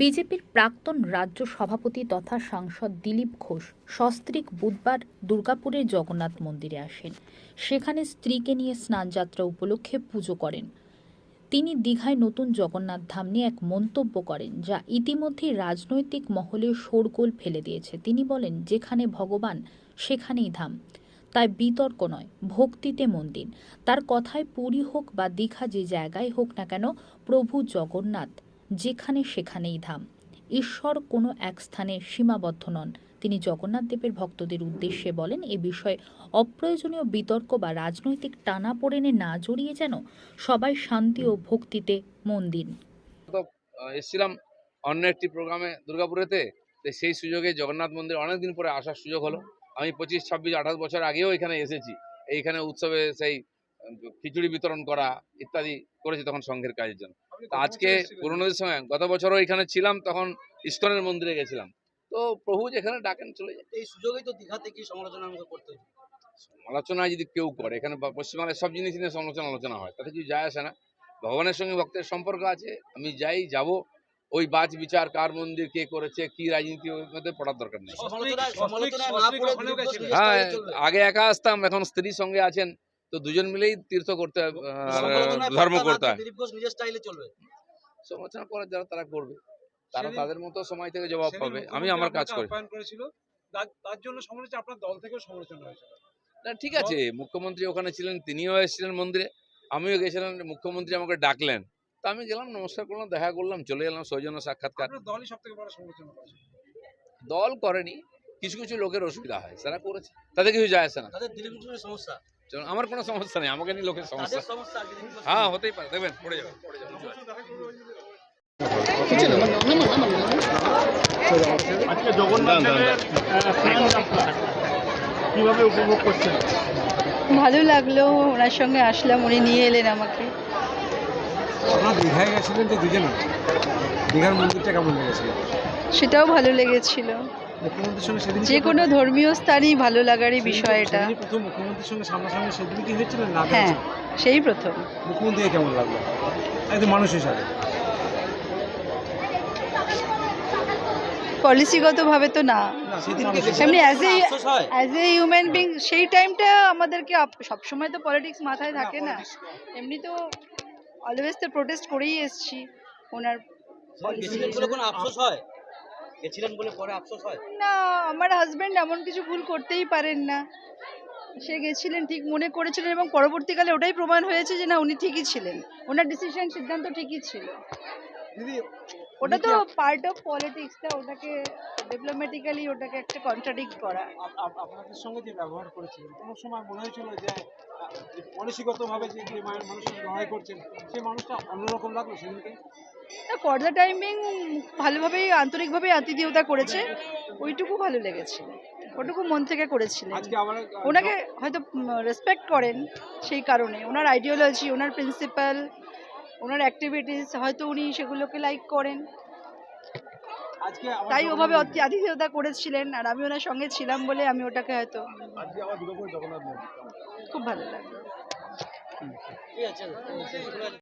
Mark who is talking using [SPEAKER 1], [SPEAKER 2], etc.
[SPEAKER 1] বিজেপির প্রাক্তন রাজ্য সভাপতি তথা সাংসদ দিলীপ ঘোষ সস্ত্রীক বুধবার দুর্গাপুরের জগন্নাথ মন্দিরে আসেন। সেখানে স্ত্রীকে নিয়ে স্নানযাত্রা উপলক্ষে পুজো করেন। তিনি দীঘায় নতুন জগন্নাথ ধাম নিয়ে এক মন্তব্য করেন, যা ইতিমধ্যেই রাজনৈতিক মহলে শোরগোল ফেলে দিয়েছে। তিনি বলেন, যেখানে ভগবান, সেখানেই ধাম। তাই বিতর্ক নয়, ভক্তিতে মন্দির তার কথায় পুরী হোক বা দীঘা যে জায়গায় হোক না কেন, প্রভু জগন্নাথ যেখানে সেখানেই ধাম। ঈশ্বর কোনো এক স্থানে সীমাবদ্ধ নন। তিনি জগন্নাথ দেবের ভক্তদের উদ্দেশ্যে বলেন, এ বিষয়ে অপ্রয়োজনীয় বিতর্ক বা রাজনৈতিক টানাপোড়েনে না জড়িয়ে যেন সবাই শান্তি ও ভক্তিতে মন দিন।
[SPEAKER 2] এসেছিলাম অন্য একটি প্রোগ্রামে দুর্গাপুরেতে। সেই সুযোগে জগন্নাথ মন্দির অনেক দিন পরে আসার সুযোগ হলো। আমি পঁচিশ, ছাব্বিশ, আঠাশ বছর আগেও এখানে এসেছি। এইখানে উৎসবে সেই খিচুড়ি বিতরণ করা ইত্যাদি করেছি তখন সংঘের কাজের জন্য। তো আজকে পুরোনোদের সঙ্গে গত বছরও এখানে ছিলাম তখন ইস্কনের মন্দিরে গেছিলাম। তো প্রভু যেখানে ডাকেন চলে যায়।
[SPEAKER 3] এই সুযোগেই তো দীঘা থেকে সমালোচনা আমাকে করতে
[SPEAKER 2] আলোচনা যদি কেউ করে এখানে পশ্চিমবাংলায় সব জিনিস নিয়ে সমালোচনা আলোচনা হয় তাতে কিছু যায় আসে না। ভগবানের সঙ্গে ভক্তের সম্পর্ক আছে আমি যাই যাব ওই বাজ বিচার কার মন্দির কে করেছে কি রাজনীতি মধ্যে পড়ার দরকার নেই। হ্যাঁ আগে একা আসতাম এখন স্ত্রীর সঙ্গে আছেন। তো দুজন মিলেই তীর্থ করতে ধর্ম করতে হয়।
[SPEAKER 3] দিলীপ ঘোষ নিজের স্টাইলে চলবে।
[SPEAKER 2] সমালোচনা করার যারা তারা করবে। তারা তাদের মতো সময় থেকে জবাব পাবে। আমি আমার কাজ করি।
[SPEAKER 4] তার- জন্য সমালোচনা আপনার দল থেকেও সমালোচনা হয়েছিল
[SPEAKER 2] না ঠিক আছে মুখ্যমন্ত্রী ওখানে ছিলেন তিনিও এসেছিলেন মন্দিরে। আমিও গেছিলাম মুখ্যমন্ত্রী আমাকে ডাকলেন। তা আমি গেলাম নমস্কার করলাম দেখা করলাম চলে এলাম সৌজন্য সাক্ষাৎকার।
[SPEAKER 4] দলই সব থেকে বড় সমালোচনা
[SPEAKER 2] দল করেনি কিছু কিছু লোকের অসুবিধা হয় তারা করেছে তাদের কিছু যায় আসে না।
[SPEAKER 3] তাদের সমস্যা।
[SPEAKER 2] আমার কোনো সমস্যা নেই আমাকে নিয়ে লোকের সমস্যা। হ্যাঁ হতেই পারে দেখবেন পড়ে যাবে। পড়ে।
[SPEAKER 5] আজকে জগন্নাথ কীভাবে উপভোগ করছেন?
[SPEAKER 6] ভালো লাগল ওনার সঙ্গে আসলাম উনি নিয়ে এলেন আমাকে।
[SPEAKER 7] আপনারা দীঘায় গেছিলেন তো দুজনে? দীঘার মন্দিরটা কেমন লেগেছিল?
[SPEAKER 6] সেটাও ভালো লেগেছিল।
[SPEAKER 7] মুখ্যমন্ত্রীর সঙ্গে সেদিন
[SPEAKER 6] যে কোনো ধর্মীয় স্থানই ভালো লাগারই বিষয় এটা।
[SPEAKER 7] প্রথম মুখ্যমন্ত্রীর সঙ্গে সামনাসামনি সেদিন কি হয়েছিল না
[SPEAKER 6] হ্যাঁ সেই প্রথম।
[SPEAKER 7] মুখ্যমন্ত্রীকে কেমন লাগল? একদম মানুষ হিসাবে।
[SPEAKER 6] পলিসিগতভাবে তো না। এমনি
[SPEAKER 3] আফসোস হয়।
[SPEAKER 6] অ্যাজ এ হিউম্যান বিং সেই টাইমটা আমাদেরকে সবসময় তো পলিটিক্স মাথায় থাকে না। এমনি তো অলওয়েজ তো প্রোটেস্ট করেই এসছি। ওনার
[SPEAKER 3] আফসোস হয়? গেছিলেন বলে পরে আফসোস হয়?
[SPEAKER 6] না আমার হাজবেন্ড এমন কিছু ভুল করতেই পারেন না। সে গেছিলেন ঠিক মনে করেছিলেন এবং পরবর্তীকালে ওটাই প্রমাণ হয়েছে যে না উনি ঠিকই ছিলেন। ওনার ডিসিশন সিদ্ধান্ত ঠিকই ছিল।
[SPEAKER 7] দিদি
[SPEAKER 6] ওটা তো পার্ট অফ পলিটিক্সটা ওটাকে ডিপ্লোম্যাটিক্যালি ওটাকে একটা কন্ট্রাডিক্ট করা।
[SPEAKER 7] আপ- আপ- আপনাদের সঙ্গে যে ব্যবহার করেছিলেন কোনো সময় মনে হয়েছিল যে পলিসিগতভাবে যে মানুষের লড়াই করছেন সেই মানুষটা অন্যরকম লাগল সেদিনকে?
[SPEAKER 6] ফর দ্য টাইমিং ভালোভাবেই আন্তরিকভাবেই আতিথেয়তা করেছে। ওইটুকু ভালো লেগেছে। ওটুকু মন থেকে করেছিলেন। ওনাকে হয়তো রেসপেক্ট করেন সেই কারণে। ওনার আইডিওলজি ওনার প্রিন্সিপাল ওনার অ্যাক্টিভিটিস হয়তো উনি সেগুলোকে লাইক করেন। তাই ওভাবে। আতিথেয়তা করেছিলেন আর আমি ওনার সঙ্গে ছিলাম বলে আমি ওটাকে হয়তো খুব ভালো
[SPEAKER 3] আছে।